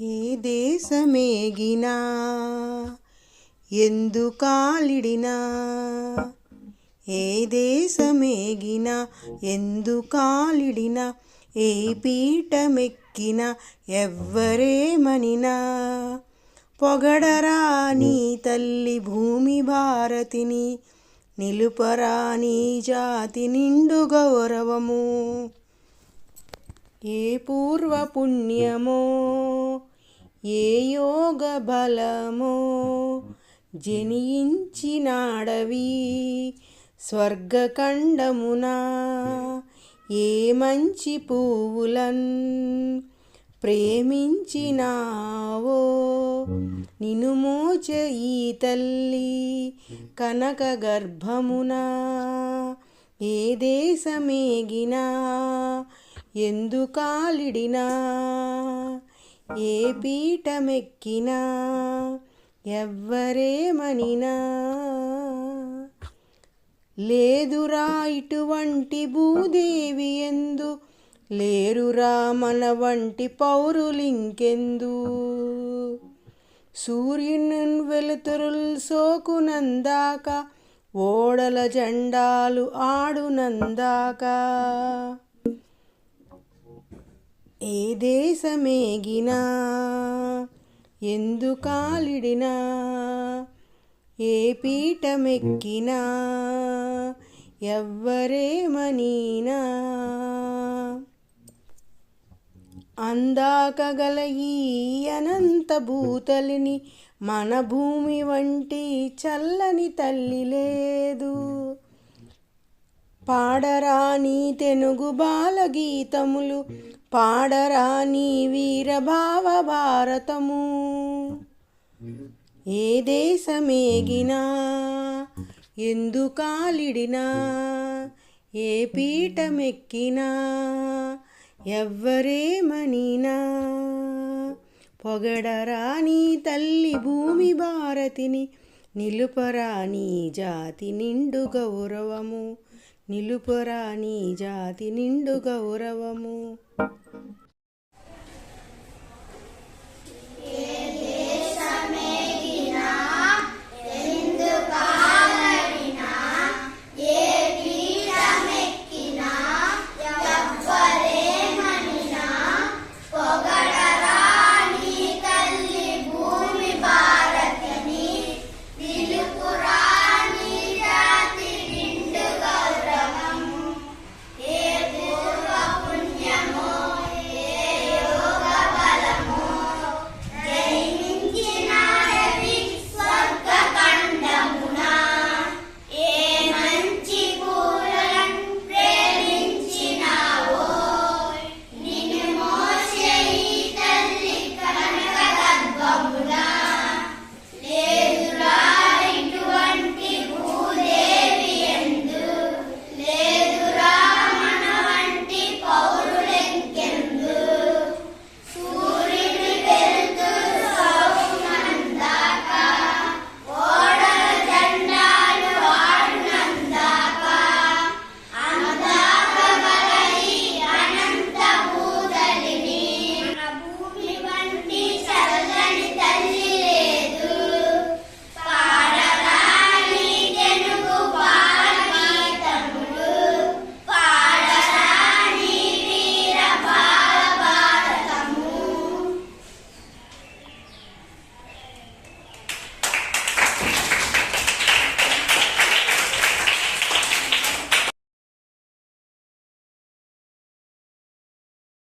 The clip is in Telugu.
ఏ దేశమేగినా? ఎందుకాలిడినా ఏ దేశమేగినా? ఎందుకాలిడినా ఏ పీఠమెక్కిన? ఎవ్వరేమనినా పొగడరా నీ తల్లి భూమి భారతిని నిలుపరా నీ జాతి నిండు గౌరవము. ఏ పూర్వ పుణ్యమో ఏ యోగ బలమో జనించినాడవి స్వర్గఖండమున. ఏ మంచి పువ్వులన్ ప్రేమించినావో నిను మోచ ఈ తల్లి కనక గర్భమున. ఏ దేశమేగినా ఎందుకాలిడినా ఏ పీఠమెక్కినా ఎవ్వరేమనినా లేదురా ఇటువంటి భూదేవి ఎందు లేరురా మన వంటి పౌరులింకెందు సూర్యుని వెలుతురుల్ సోకునందాక ఓడల జెండాలు ఆడునందాక. ఏ దేశమేగినా ఎందుకాలిడినా ఏ పీఠమెక్కినా ఎవ్వరేమనీనా. అందాక గల ఈ అనంత భూతలిని మన భూమి వంటి చల్లని తల్లి లేదు. పాడరాని తెనుగు బాలగీతములు పాడరాని వీరభావ భారతము. ఏ దేశమేగినా ఎందుకాలిడినా ఏ పీఠమెక్కినా ఎవ్వరేమనినా పొగడరాని తల్లి భూమి భారతిని నిలుపరాని జాతి నిండు గౌరవము. నిలుపరా నీ జాతి నిండు గౌరవము.